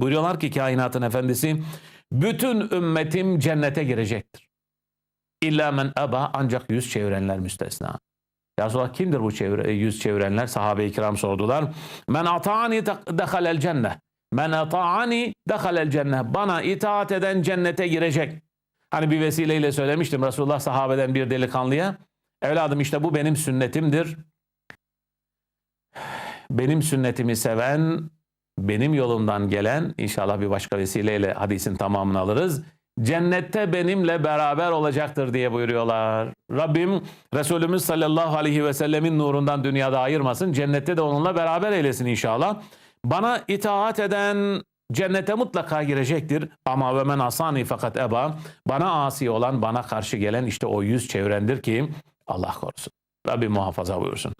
Buyuruyorlar ki kainatın efendisi bütün ümmetim cennete girecektir. İlla men eba ancak yüz çevirenler müstesna. Ya Resulallah kimdir bu çevre, yüz çevirenler? Sahabe-i kiram sordular. Men ata'ani dehalel cennet. Men ata'ani dehalel cennet. Bana itaat eden cennete girecek. Hani bir vesileyle söylemiştim Resulullah sahabeden bir delikanlıya. Evladım işte bu benim sünnetimdir. Benim sünnetimi seven, benim yolumdan gelen inşallah bir başka vesileyle hadisin tamamını alırız. Cennette benimle beraber olacaktır diye buyuruyorlar. Rabbim Resulümüz sallallahu aleyhi ve sellemin nurundan dünyada ayırmasın. Cennette de onunla beraber eylesin inşallah. Bana itaat eden cennete mutlaka girecektir. Ama ve men asani fakat eba. Bana asi olan, bana karşı gelen işte o yüz çevrendir ki Allah korusun. Rabbim muhafaza buyursun.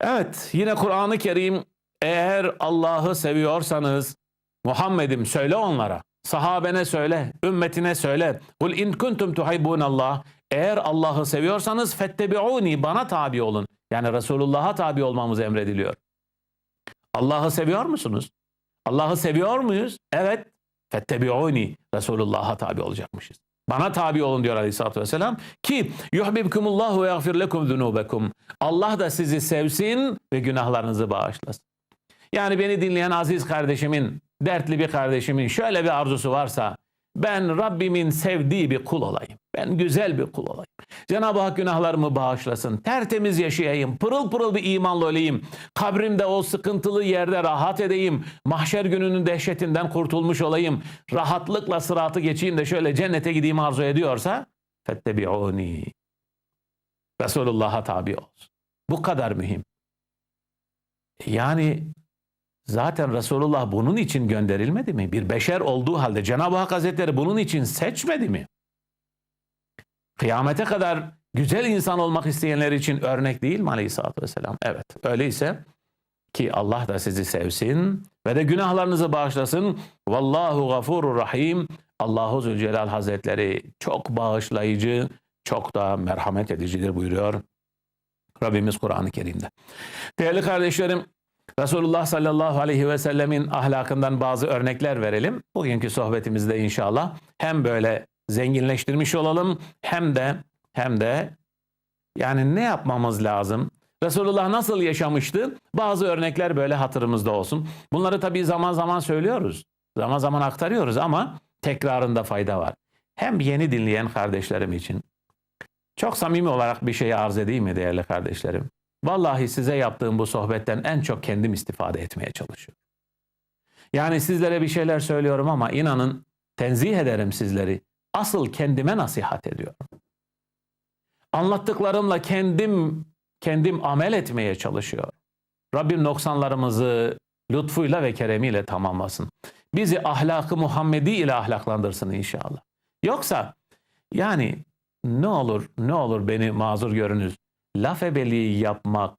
Evet yine Kur'an-ı Kerim eğer Allah'ı seviyorsanız Muhammed'im söyle onlara. Sahabene söyle, ümmetine söyle. Kul in kuntum Allah. Eğer Allah'ı seviyorsanız fettebi'uni bana tabi olun. Yani Resulullah'a tabi olmamız emrediliyor. Allah'ı seviyor musunuz? Allah'ı seviyor muyuz? Evet. Fettebi'uni Resulullah'a tabi olacakmışız. Bana tabi olun diyor Aleyhisselatü Vesselam ki yuhbibkumullahu ve yagfir lekum zunubekum. Allah da sizi sevsin ve günahlarınızı bağışlasın. Yani beni dinleyen aziz kardeşimin, dertli bir kardeşimin şöyle bir arzusu varsa ben Rabbimin sevdiği bir kul olayım. Ben güzel bir kul olayım. Cenab-ı Hak günahlarımı bağışlasın. Tertemiz yaşayayım. Pırıl pırıl bir imanlı olayım. Kabrimde o sıkıntılı yerde rahat edeyim. Mahşer gününün dehşetinden kurtulmuş olayım. Rahatlıkla sıratı geçeyim de şöyle cennete gideyim arzu ediyorsa fettebi'uni. Resulullah'a tabi olsun. Bu kadar mühim. Yani Zaten Resulullah bunun için gönderilmedi mi? Bir beşer olduğu halde Cenab-ı Hak Hazretleri bunun için seçmedi mi? Kıyamete kadar güzel insan olmak isteyenler için örnek değil mi aleyhissalatü vesselam? Evet öyleyse ki Allah da sizi sevsin ve de günahlarınızı bağışlasın. Vallahu gafurur rahim. Allahu Zülcelal Hazretleri çok bağışlayıcı, çok da merhamet edicidir buyuruyor Rabbimiz Kur'an-ı Kerim'de. Değerli kardeşlerim, Resulullah sallallahu aleyhi ve sellemin ahlakından bazı örnekler verelim. Bugünkü sohbetimizde inşallah hem böyle zenginleştirmiş olalım hem de hem de yani ne yapmamız lazım? Resulullah nasıl yaşamıştı? Bazı örnekler böyle hatırımızda olsun. Bunları tabii zaman zaman söylüyoruz. Zaman zaman aktarıyoruz ama tekrarında fayda var. Hem yeni dinleyen kardeşlerim için. Çok samimi olarak bir şey arz edeyim mi değerli kardeşlerim? Vallahi size yaptığım bu sohbetten en çok kendim istifade etmeye çalışıyorum. Yani sizlere bir şeyler söylüyorum ama inanın tenzih ederim sizleri. Asıl kendime nasihat ediyorum. Anlattıklarımla kendim kendim amel etmeye çalışıyorum. Rabbim noksanlarımızı lütfuyla ve keremiyle tamamlasın. Bizi ahlakı Muhammedi ile ahlaklandırsın inşallah. Yoksa yani ne olur ne olur beni mazur görünüz laf ebeliği yapmak,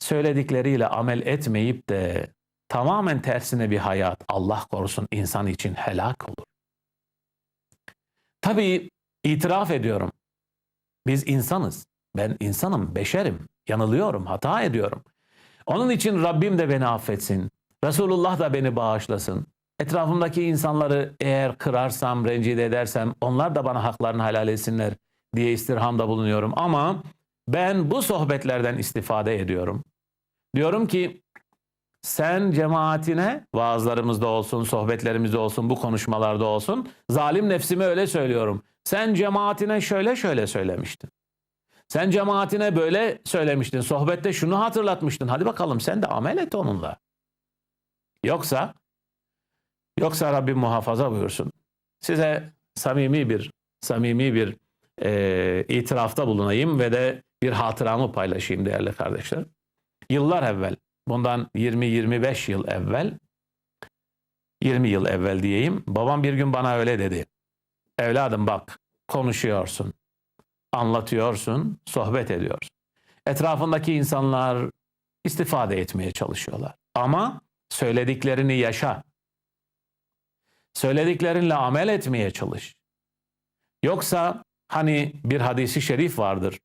söyledikleriyle amel etmeyip de tamamen tersine bir hayat Allah korusun insan için helak olur. Tabii itiraf ediyorum. Biz insanız. Ben insanım, beşerim. Yanılıyorum, hata ediyorum. Onun için Rabbim de beni affetsin. Resulullah da beni bağışlasın. Etrafımdaki insanları eğer kırarsam, rencide edersem onlar da bana haklarını helal etsinler diye istirhamda bulunuyorum. Ama ben bu sohbetlerden istifade ediyorum. Diyorum ki sen cemaatine vaazlarımızda olsun, sohbetlerimizde olsun, bu konuşmalarda olsun zalim nefsime öyle söylüyorum. Sen cemaatine şöyle şöyle söylemiştin. Sen cemaatine böyle söylemiştin. Sohbette şunu hatırlatmıştın. Hadi bakalım sen de amel et onunla. Yoksa yoksa Rabbim muhafaza buyursun. Size samimi bir samimi bir e, itirafta bulunayım ve de bir hatıramı paylaşayım değerli kardeşler. Yıllar evvel, bundan 20-25 yıl evvel, 20 yıl evvel diyeyim, babam bir gün bana öyle dedi. Evladım bak, konuşuyorsun, anlatıyorsun, sohbet ediyorsun. Etrafındaki insanlar istifade etmeye çalışıyorlar. Ama söylediklerini yaşa. Söylediklerinle amel etmeye çalış. Yoksa hani bir hadisi şerif vardır.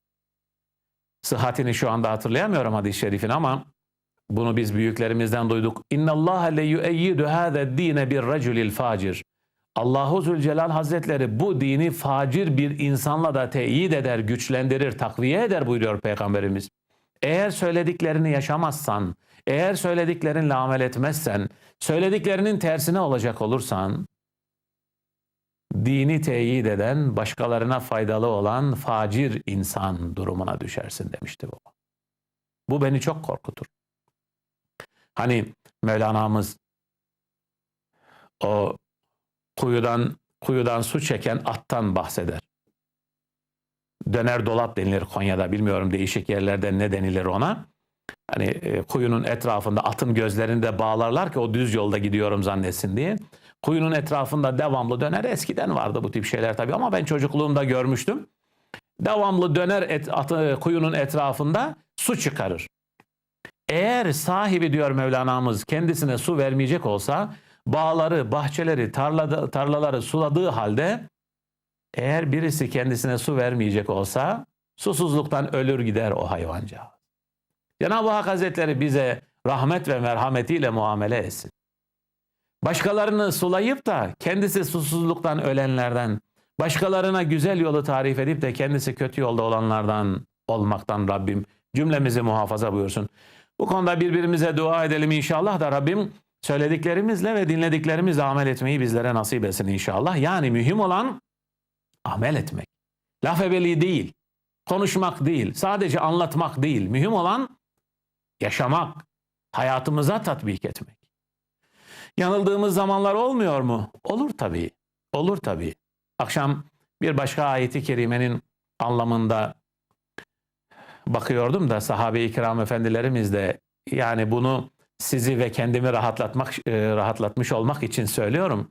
Sıhhatini şu anda hatırlayamıyorum hadis-i şerifin ama Bunu biz büyüklerimizden duyduk. İnna Allah le yu'eyyidu hâze dîne bir raculil facir. Allahu Zülcelal Hazretleri bu dini facir bir insanla da teyit eder, güçlendirir, takviye eder buyuruyor Peygamberimiz. Eğer söylediklerini yaşamazsan, eğer söylediklerinle amel etmezsen, söylediklerinin tersine olacak olursan, dini teyit eden, başkalarına faydalı olan facir insan durumuna düşersin demişti baba. Bu beni çok korkutur. Hani Mevlana'mız o kuyudan kuyudan su çeken attan bahseder. Döner dolap denilir Konya'da. Bilmiyorum değişik yerlerde ne denilir ona. Hani e, kuyunun etrafında atın gözlerini de bağlarlar ki o düz yolda gidiyorum zannetsin diye. Kuyunun etrafında devamlı döner. Eskiden vardı bu tip şeyler tabii ama ben çocukluğumda görmüştüm. Devamlı döner et, atı, kuyunun etrafında su çıkarır. Eğer sahibi diyor Mevlana'mız kendisine su vermeyecek olsa bağları, bahçeleri, tarlada, tarlaları suladığı halde eğer birisi kendisine su vermeyecek olsa susuzluktan ölür gider o hayvancağız. Cenab-ı Hak Hazretleri bize rahmet ve merhametiyle muamele etsin. Başkalarını sulayıp da kendisi susuzluktan ölenlerden, başkalarına güzel yolu tarif edip de kendisi kötü yolda olanlardan olmaktan Rabbim cümlemizi muhafaza buyursun. Bu konuda birbirimize dua edelim inşallah da Rabbim söylediklerimizle ve dinlediklerimizle amel etmeyi bizlere nasip etsin inşallah. Yani mühim olan amel etmek. Laf ebeli değil, konuşmak değil, sadece anlatmak değil. Mühim olan yaşamak, hayatımıza tatbik etmek. Yanıldığımız zamanlar olmuyor mu? Olur tabii. Olur tabii. Akşam bir başka ayeti kerimenin anlamında bakıyordum da sahabe-i kiram efendilerimiz de yani bunu sizi ve kendimi rahatlatmak e, rahatlatmış olmak için söylüyorum.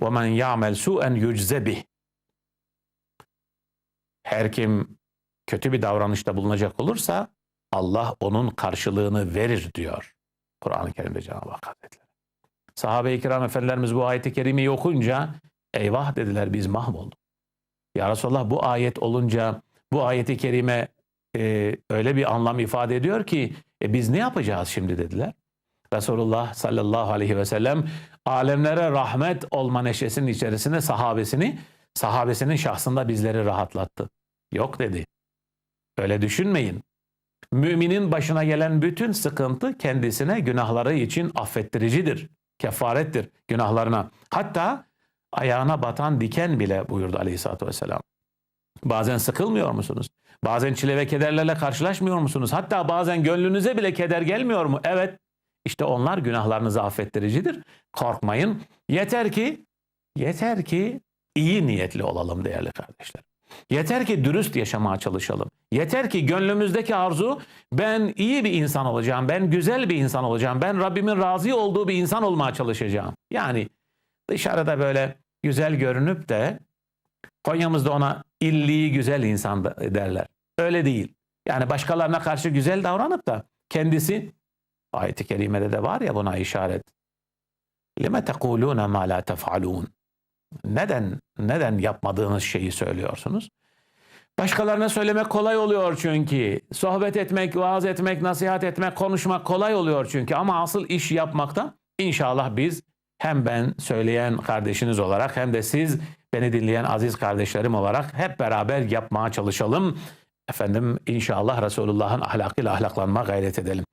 وَمَنْ يَعْمَلْ سُوءًا يُجْزَ بِهِ Her kim kötü bir davranışta bulunacak olursa Allah onun karşılığını verir diyor. Kur'an-ı Kerim'de Cenab-ı Hak Hazretleri. Sahabe-i kiram efendilerimiz bu ayeti kerimeyi okunca eyvah dediler biz mahvolduk. Ya Resulallah bu ayet olunca bu ayeti kerime e, öyle bir anlam ifade ediyor ki e, biz ne yapacağız şimdi dediler. Resulullah sallallahu aleyhi ve sellem alemlere rahmet olma neşesinin içerisinde sahabesini, sahabesinin şahsında bizleri rahatlattı. Yok dedi. Öyle düşünmeyin. Müminin başına gelen bütün sıkıntı kendisine günahları için affettiricidir. Kefarettir günahlarına. Hatta ayağına batan diken bile buyurdu aleyhissalatü vesselam. Bazen sıkılmıyor musunuz? Bazen çile ve kederlerle karşılaşmıyor musunuz? Hatta bazen gönlünüze bile keder gelmiyor mu? Evet. İşte onlar günahlarınızı affettiricidir. Korkmayın. Yeter ki yeter ki iyi niyetli olalım değerli kardeşler. Yeter ki dürüst yaşamaya çalışalım. Yeter ki gönlümüzdeki arzu ben iyi bir insan olacağım, ben güzel bir insan olacağım, ben Rabbimin razı olduğu bir insan olmaya çalışacağım. Yani dışarıda böyle güzel görünüp de Konya'mızda ona illiği güzel insan derler. Öyle değil. Yani başkalarına karşı güzel davranıp da kendisi ayet-i kerimede de var ya buna işaret. Lime tekulune ma la tef'alun. Neden neden yapmadığınız şeyi söylüyorsunuz? Başkalarına söylemek kolay oluyor çünkü. Sohbet etmek, vaaz etmek, nasihat etmek, konuşmak kolay oluyor çünkü. Ama asıl iş yapmakta inşallah biz hem ben söyleyen kardeşiniz olarak hem de siz beni dinleyen aziz kardeşlerim olarak hep beraber yapmaya çalışalım. Efendim inşallah Resulullah'ın ahlakıyla ahlaklanma gayret edelim.